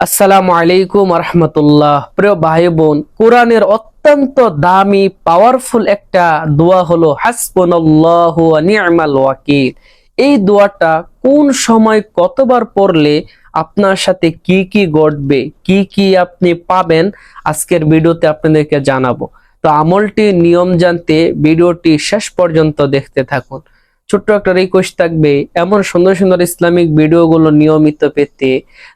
আসসালামু আলাইকুম রহমতুল্লাহ প্রিয় ভাই বোন কোরআনের অত্যন্ত দামি পাওয়ারফুল একটা দোয়া হলো ওয়াকিল। এই দোয়াটা কোন সময় কতবার পড়লে আপনার সাথে কি কি ঘটবে, কি কি আপনি পাবেন, আজকের ভিডিওতে আপনাদেরকে জানাব। তো আমলটি, নিয়ম জানতে ভিডিওটি শেষ পর্যন্ত দেখতে থাকুন। ছোট্ট একটা রিকোয়েস্ট থাকবে, এমন সুন্দর সুন্দর ইসলামিক ভিডিওগুলো নিয়মিত পেতে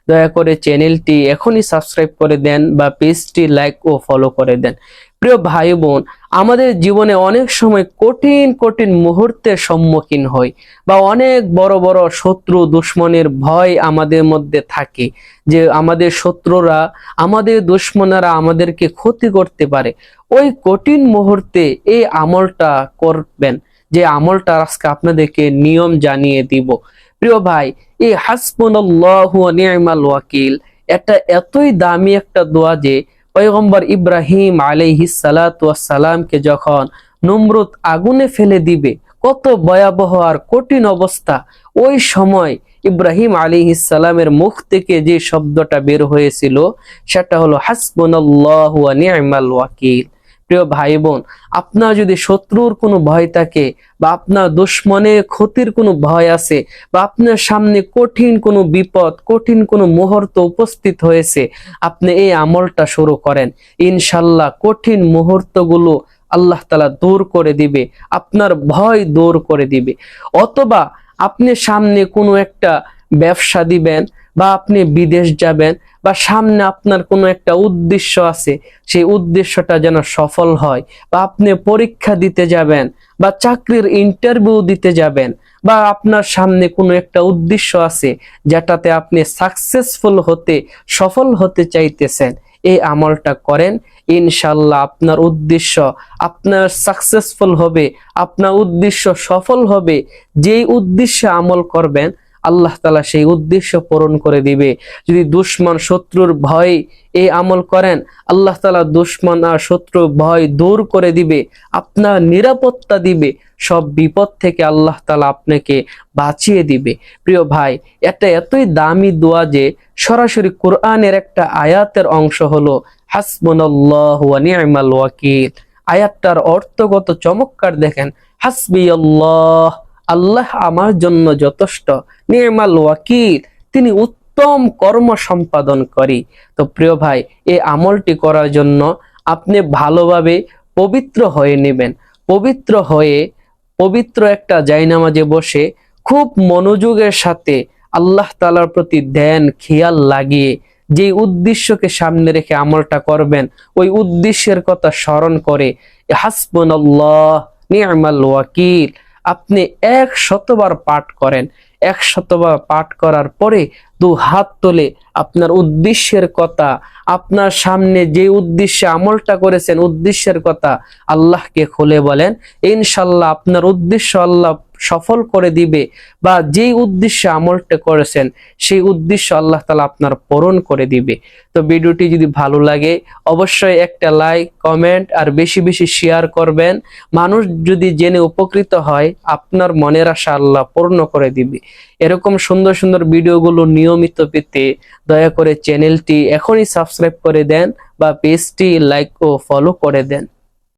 দয়া করে চ্যানেলটি এখনই সাবস্ক্রাইব করে দেন বা পেজটি লাইক ও ফলো করে দেন। প্রিয় ভাই বোন, আমাদের জীবনে অনেক সময় কঠিন কঠিন মুহূর্তের সম্মুখীন হই বা অনেক বড় বড় শত্রু, দুশ্মনের ভয় আমাদের মধ্যে থাকে যে আমাদের শত্রুরা, আমাদের দুশ্মনেরা আমাদেরকে ক্ষতি করতে পারে। ওই কঠিন মুহূর্তে এই আমলটা করবেন। যে আমলটা আজকে আপনাদেরকে নিয়ম জানিয়ে দিব। প্রিয় ভাই এই ওয়া ওয়াকিল, এটা এতই দামি একটা দোয়া যে পয়গম্বর ইব্রাহিম আলাইহিস সালাতু ওয়াস সালামকে যখন নমরুদ আগুনে ফেলে দিবে, কত ভয়াবহ আর কঠিন অবস্থা। ওই সময় ইব্রাহিম আলাইহিস সালামের মুখ থেকে যে শব্দটা বের হয়েছিল, সেটা হলো হাসবুনাল্লাহু ওয়া নি'মাল ওয়াকিল। প্রিয় ভাই বোন আপনার যদি শত্রুর কোনো ভয় থাকে বা আপনার দুশ্মনের ক্ষতির কোনো ভয় আছে বা আপনার সামনে কঠিন কোনো বিপদ, কঠিন কোনো মুহূর্ত উপস্থিত হয়েছে, আপনি এই আমলটা শুরু করেন। ইনশাল্লাহ কঠিন মুহূর্তগুলো আল্লাহ তালা দূর করে দিবে, আপনার ভয় দূর করে দিবে। অথবা আপনি সামনে কোনো একটা ব্যবসা দিবেন বা আপনি বিদেশ যাবেন বা সামনে আপনার কোনো একটা উদ্দেশ্য আছে, সেই উদ্দেশ্যটা যেন সফল হয় বা আপনি পরীক্ষা দিতে যাবেন বা চাকরির ইন্টারভিউ দিতে যাবেন বা আপনার সামনে কোনো একটা উদ্দেশ্য আছে যেটাতে আপনি সাকসেসফুল হতে, সফল হতে চাইতেছেন, এই আমলটা করেন। ইনশাল্লাহ আপনার উদ্দেশ্য, আপনার সাকসেসফুল হবে, আপনার উদ্দেশ্য সফল হবে, যেই উদ্দেশ্যে আমল করবেন আল্লাহ তালা সেই উদ্দেশ্য পূরণ করে দিবে। যদি দুশ্মন শত্রুর ভয় এই আমল করেন, আল্লাহ তালা দুশ্মন আর শত্রুর ভয় দূর করে দিবে, আপনার নিরাপত্তা দিবে, সব বিপদ থেকে আল্লাহ তালা আপনাকে বাঁচিয়ে দিবে। প্রিয় ভাই, এটা এতই দামি দোয়া যে সরাসরি কোরআনের একটা আয়াতের অংশ হলো ওয়াকিল। আয়াতটার অর্থগত চমৎকার দেখেন হাসবি আল্লাহ আল্লাহ আমার জন্য যথেষ্ট, নির্মাল ওয়াকিল, তিনি উত্তম কর্ম সম্পাদন করি। তো প্রিয় ভাই, এই আমলটি করার জন্য আপনি ভালোভাবে পবিত্র হয়ে নেবেন। পবিত্র হয়ে পবিত্র একটা জায়নামাজে বসে খুব মনোযোগের সাথে আল্লাহ তালার প্রতি ধ্যান, খেয়াল লাগিয়ে যে উদ্দেশ্যকে সামনে রেখে আমলটা করবেন, ওই উদ্দেশ্যের কথা স্মরণ করে, হাসবুনাল্লাহ নি'মাল ওয়াকিল আপনি এক শতবার পাঠ করেন। এক শতবার পাঠ করার পরে দু হাত তোলে আপনার উদ্দেশ্যের কথা, আপনার সামনে যে উদ্দেশ্যে আমলটা করেছেন, উদ্দেশ্যের কথা আল্লাহকে খুলে বলেন। ইনশাল্লাহ আপনার উদ্দেশ্য আল্লাহ সফল করে দিবে বা যেই উদ্দেশ্যে আমলটা করেছেন, সেই উদ্দেশ্য আল্লাহ তালা আপনার পূরণ করে দিবে। তো ভিডিওটি যদি ভালো লাগে, অবশ্যই একটা লাইক, কমেন্ট আর বেশি বেশি শেয়ার করবেন। মানুষ যদি জেনে উপকৃত হয়, আপনার মনের আশা আল্লাহ পূর্ণ করে দিবে। এরকম সুন্দর সুন্দর ভিডিওগুলো নিয়মিত পেতে দয়া করে চ্যানেলটি এখনই সাবস্ক্রাইব করে দেন বা পেজটি লাইক ও ফলো করে দেন।